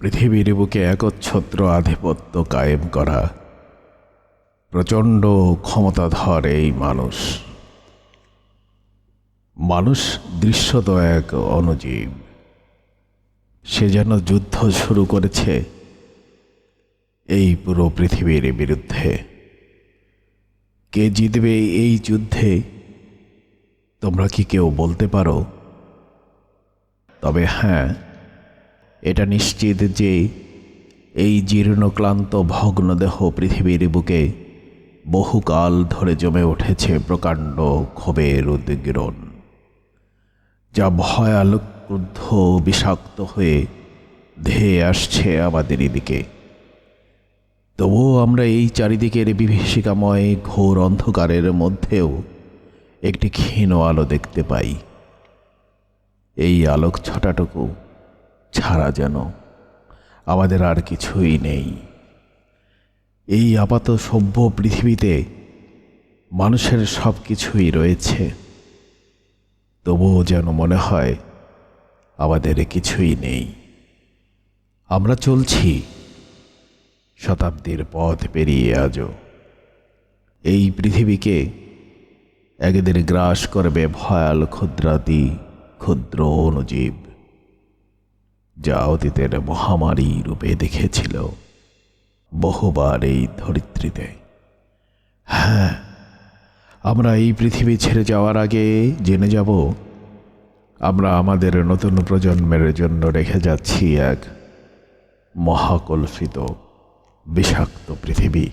পৃথিবীর বুকে একচ্ছত্র আধিপত্য কায়েম করা। প্রচণ্ড ক্ষমতাধর এই মানুষ। মানুষ দৃশ্যত এক অনুজীব। সে যেন যুদ্ধ শুরু করেছে এই পুরো পৃথিবীর বিরুদ্ধে। কে জিতবে এই যুদ্ধে, তোমরা কি কেউ বলতে পারো? তবে হ্যাঁ এটা নিশ্চিত যে এই জীর্ণক্লান্ত ভগ্নদেহ পৃথিবীর বুকে বহুকাল ধরে জমে উঠেছে প্রকাণ্ড ক্ষোভের উদ্গিরণ, যা ভয়াল, ক্রুদ্ধ, বিষাক্ত হয়ে ধেয়ে আসছে আমাদের দিকে তবুও আমরা এই চারিদিকের বিভীষিকাময় ঘোর অন্ধকারের মধ্যেও একটি ক্ষীণ আলো দেখতে পাই। এই আলোক ছটাটুকু ছাড়া যেন আমাদের আর কিছুই নেই। এই আপাত সভ্য পৃথিবীতে মানুষের সব কিছুই রয়েছে। তবুও যেন মনে হয় আমাদের কিছুই নেই। আমরা চলছি শতাব্দীর পথ পেরিয়ে আজও। এই পৃথিবীকে একদিন গ্রাস করবে ভয়াল ক্ষুদ্রাতি, ক্ষুদ্র অনুজীব যা অতীতের মহামারী রূপে দেখেছিল। বহুবার এই ধরিত্রীতে। হ্যাঁ আমরা এই পৃথিবী ছেড়ে যাওয়ার আগে জেনে যাব। আমরা আমাদের নতুন প্রজন্মের জন্য রেখে যাচ্ছি এক মহাকল্পিত, বিষাক্ত পৃথিবী।